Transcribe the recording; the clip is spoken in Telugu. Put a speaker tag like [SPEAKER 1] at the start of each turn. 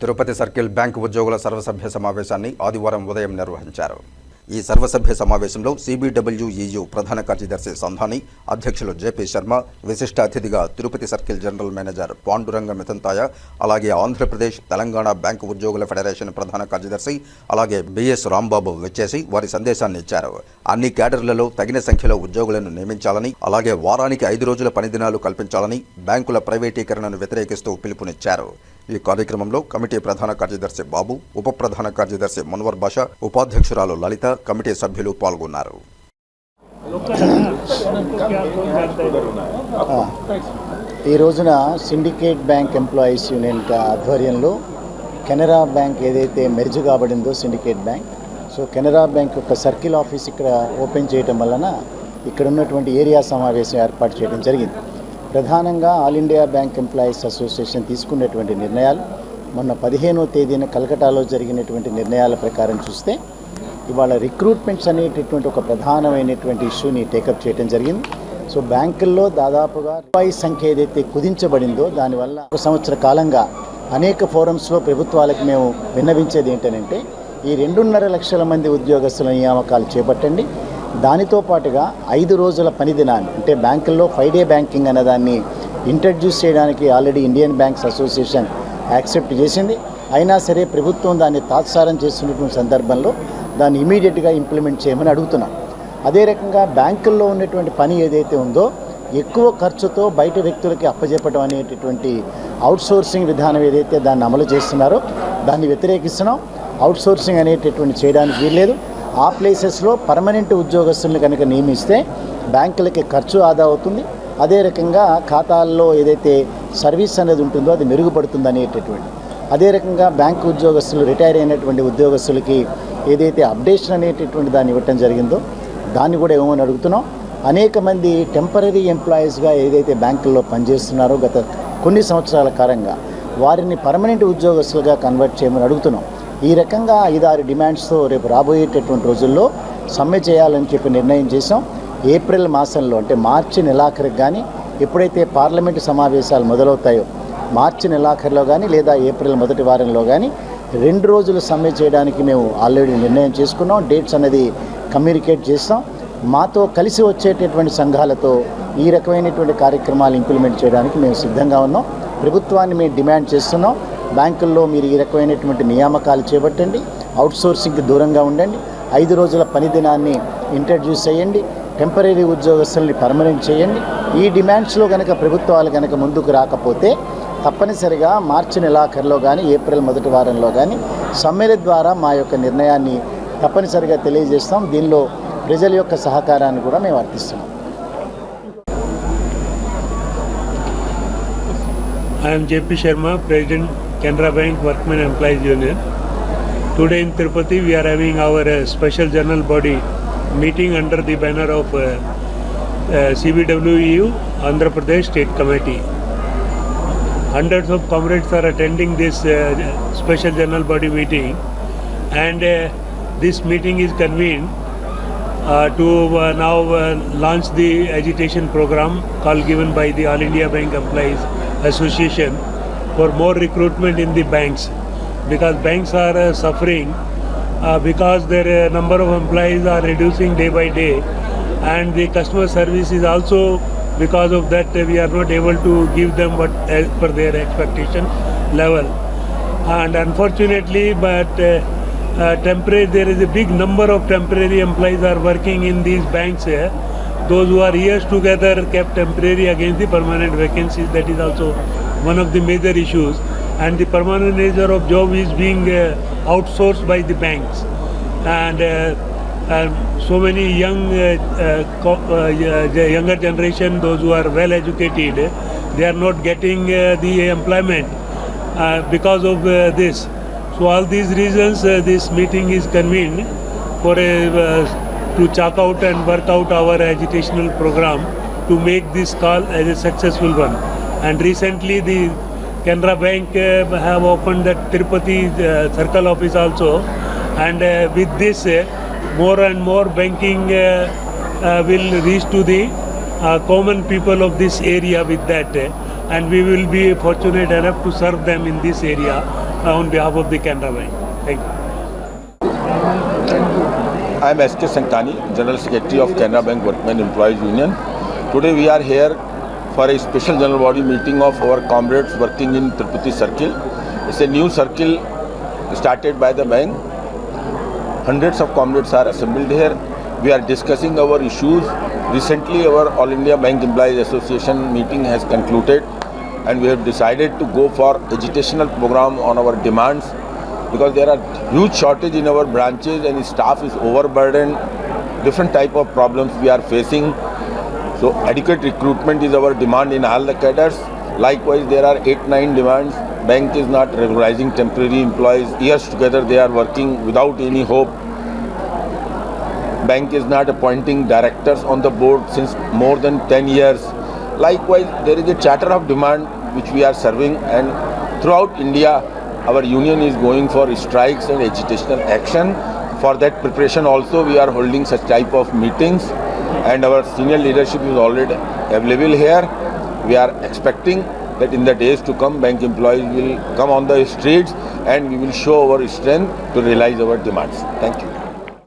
[SPEAKER 1] తిరుపతి సర్కిల్ బ్యాంకు ఉద్యోగుల సర్వసభ్య సమావేశాన్ని ఆదివారం ఉదయం నిర్వహించారు. ఈ సర్వసభ్య సమావేశంలో సిబిడబ్ల్యూఈయు ప్రధాన కార్యదర్శి సంధాని అధ్యక్షులు జేపీ శర్మ విశిష్ట అతిథిగా Tirupati circle general manager Panduranga Mithantaya అలాగే ఆంధ్రప్రదేశ్ తెలంగాణ బ్యాంకు ఉద్యోగుల ఫెడరేషన్ ప్రధాన కార్యదర్శి అలాగే బిఎస్ రాంబాబు వచ్చేసి వారి సందేశాన్ని ఇచ్చారు. అన్ని క్యాడర్లలో తగిన సంఖ్యలో ఉద్యోగులను నియమించాలని అలాగే వారానికి ఐదు రోజుల పనిదినాలు కల్పించాలని బ్యాంకుల ప్రైవేటీకరణను వ్యతిరేకిస్తూ పిలుపునిచ్చారు. ఈ కార్యక్రమంలో కమిటీ ప్రధాన కార్యదర్శి బాబు ఉప ప్రధాన కార్యదర్శి మున్వర్ బాషా ఉపాధ్యక్షురాలు లలిత కమిటీ సభ్యులు పాల్గొన్నారు.
[SPEAKER 2] ఈ రోజున సిండికేట్ బ్యాంక్ ఎంప్లాయీస్ యూనియన్ ఆధ్వర్యంలో కెనరా బ్యాంక్ ఏదైతే merge కాబడిందో syndicate bank so Canara bank యొక్క సర్కిల్ ఆఫీస్ ఇక్కడ ఓపెన్ చేయడం వలన ఇక్కడ ఉన్నటువంటి ఏరియా సమావేశం ఏర్పాటు చేయడం జరిగింది. ప్రధానంగా all India bank employees association తీసుకున్నటువంటి నిర్ణయాలు. మొన్న పదిహేనో తేదీన కలకటాలో జరిగినటువంటి నిర్ణయాల ప్రకారం చూస్తే ఇవాళ రిక్రూట్మెంట్స్ అనేటటువంటి ఒక ప్రధానమైనటువంటి ఇష్యూని టేకప్ చేయడం జరిగింది. సో బ్యాంకుల్లో దాదాపుగా రూపాయి సంఖ్య ఏదైతే కుదించబడిందో దానివల్ల ఒక సంవత్సర కాలంగా అనేక ఫోరమ్స్లో ప్రభుత్వాలకు మేము విన్నవించేది ఏంటంటే ఈ రెండున్నర లక్షల మంది ఉద్యోగస్తుల నియామకాలు చేపట్టండి. దానితో పాటుగా ఐదు రోజుల పని దినాన్ని అంటే బ్యాంకుల్లో ఫైవ్ డే బ్యాంకింగ్ అనేదాన్ని ఇంట్రడ్యూస్ చేయడానికి already Indian banks association accept చేసింది. అయినా సరే ప్రభుత్వం దాన్ని తాత్సారం చేస్తున్నటువంటి సందర్భంలో దాన్ని ఇమీడియట్గా ఇంప్లిమెంట్ చేయమని అడుగుతున్నాం. అదే రకంగా బ్యాంకుల్లో ఉన్నటువంటి పని ఏదైతే ఉందో ఎక్కువ ఖర్చుతో బయట వ్యక్తులకి అప్పజెప్పడం అనేటటువంటి అవుట్సోర్సింగ్ విధానం ఏదైతే దాన్ని అమలు చేస్తున్నారో దాన్ని వ్యతిరేకిస్తున్నాం. అవుట్సోర్సింగ్ అనేటటువంటి చేయడానికి వీల్లేదు. ఆ ప్లేసెస్లో పర్మనెంట్ ఉద్యోగస్తుల్ని కనుక నియమిస్తే బ్యాంకులకి ఖర్చు ఆదా అవుతుంది. అదే రకంగా ఖాతాల్లో ఏదైతే సర్వీస్ అనేది ఉంటుందో అది మెరుగుపడుతుంది అనేటటువంటి అదే రకంగా బ్యాంకు ఉద్యోగస్తులు రిటైర్ అయినటువంటి ఉద్యోగస్తులకి ఏదైతే అప్డేషన్ అనేటటువంటి దాన్ని ఇవ్వటం జరిగిందో దాన్ని కూడా ఏమని అడుగుతున్నాం. అనేక మంది టెంపరీ ఎంప్లాయీస్గా ఏదైతే బ్యాంకుల్లో పనిచేస్తున్నారో గత కొన్ని సంవత్సరాల కాలంగా వారిని పర్మనెంట్ ఉద్యోగస్తులుగా కన్వర్ట్ చేయమని అడుగుతున్నాం. ఈ రకంగా ఐదారు డిమాండ్స్తో రేపు రాబోయేటటువంటి రోజుల్లో సమ్మె చేయాలని చెప్పి నిర్ణయం చేశాం. ఏప్రిల్ మాసంలో అంటే మార్చి నెలాఖరికి కానీ ఎప్పుడైతే పార్లమెంటు సమావేశాలు మొదలవుతాయో మార్చి నెలాఖరులో కానీ లేదా ఏప్రిల్ మొదటి వారంలో కానీ రెండు రోజులు సమ్మె చేయడానికి మేము ఆల్రెడీ నిర్ణయం చేసుకున్నాం. డేట్స్ అనేది కమ్యూనికేట్ చేస్తాం. మాతో కలిసి వచ్చేటటువంటి సంఘాలతో ఈ రకమైనటువంటి కార్యక్రమాలు ఇంప్లిమెంట్ చేయడానికి మేము సిద్ధంగా ఉన్నాం. ప్రభుత్వాన్ని మేము డిమాండ్ చేస్తున్నాం. బ్యాంకుల్లో మీరు ఈ రకమైనటువంటి నియామకాలు చేపట్టండి అవుట్సోర్సింగ్కి దూరంగా ఉండండి ఐదు రోజుల పని దినాన్ని ఇంట్రడ్యూస్ చేయండి టెంపరీ ఉద్యోగస్తుల్ని పర్మనెంట్ చేయండి. ఈ డిమాండ్స్లో కనుక ప్రభుత్వాలు కనుక ముందుకు రాకపోతే తప్పనిసరిగా మార్చి నెలాఖరులో కానీ ఏప్రిల్ మొదటి వారంలో కానీ సమ్మెల ద్వారా మా యొక్క నిర్ణయాన్ని తప్పనిసరిగా తెలియజేస్తాం. దీనిలో ప్రజల యొక్క సహకారాన్ని కూడా మేము అర్థిస్తున్నాం.
[SPEAKER 3] I'm JP Sharma president Canara Bank Workmen Employees Union. Today in Tirupati, we are having our uh, special general body meeting under the banner of uh, uh, CBWEU Andhra Pradesh State Committee. Hundreds of comrades are attending this uh, special general body meeting, and uh, this meeting is convened uh, to uh, now uh, launch the agitation program call given by the All India Bank Employees Association for more recruitment in the banks. Because banks are uh, suffering uh, because their uh, number of employees are reducing day by day and the customer service is also because of that uh, we are not able to give them what as per their expectation level. And unfortunately but uh, uh, temporary there is a big number of temporary employees are working in these banks here. Those who are years together kept temporary against the permanent vacancies that is also one of the major issues and the permanent nature of job is being uh, outsourced by the banks. And uh, so many young uh, uh, uh, younger generation those who are well educated they are not getting uh, the employment because of this. So all these reasons this meeting is convened for a to chalk out and work out our agitational program to make this call as a successful one and recently the Canara Bank uh, have opened the Tirupati uh, circle office also and uh, with this uh, more and more banking uh, uh, will reach to the uh, common people of this area with that uh, and we will be fortunate enough to serve them in this area on behalf of the Canara Bank. Thank you.
[SPEAKER 4] I am S.K. Santani, General Secretary of Canara Bank Workmen Employees Union. Today we are here for a special general body meeting of our comrades working in Tirupati Circle. It's a new circle started by the bank. Hundreds of comrades are assembled here. We are discussing our issues. Recently our All India Bank Employees Association meeting has concluded and we have decided to go for agitational program on our demands because there are huge shortage in our branches and staff is overburdened different type of problems we are facing so adequate recruitment is our demand in all the cadres. Likewise there are 8 9 demands. Bank is not regularizing temporary employees. Years together they are working without any hope. Bank is not appointing directors on the board since more than 10 years. Likewise there is a charter of demand which we are serving and throughout india our union is going for strikes and agitational action. For that preparation also we are holding such type of meetings and our senior leadership is already available here. We are expecting that in the days to come bank employees will come on the streets and we will show our strength to realize our demands. Thank you